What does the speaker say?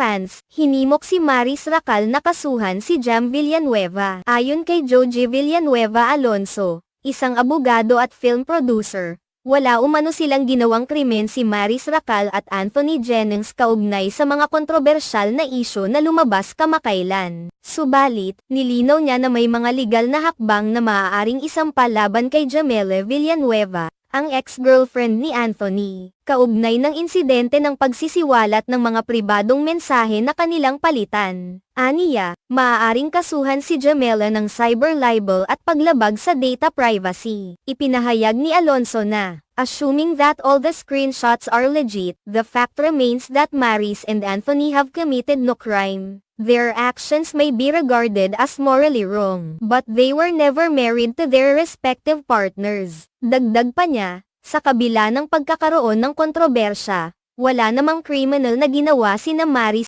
fans, hinimok si Maris Racal na kasuhan si Jam Villanueva. Ayon kay Joji Villanueva Alonso, isang abogado at film producer, wala umano silang ginawang krimen si Maris Racal at Anthony Jennings kaugnay sa mga kontrobersyal na isyo na lumabas kamakailan. Subalit, nilinaw niya na may mga legal na hakbang na maaaring isampa laban kay Jamele Villanueva, ang ex-girlfriend ni Anthony, kaugnay ng insidente ng pagsisiwalat ng mga pribadong mensahe na kanilang palitan. Aniya, maaaring kasuhan si Jamela ng cyber libel at paglabag sa data privacy. Ipinahayag ni Alonso na, assuming that all the screenshots are legit, the fact remains that Maris and Anthony have committed no crime. Their actions may be regarded as morally wrong, but they were never married to their respective partners. Dagdag pa niya, sa kabila ng pagkakaroon ng kontrobersya, wala namang criminal na ginawa sina Maris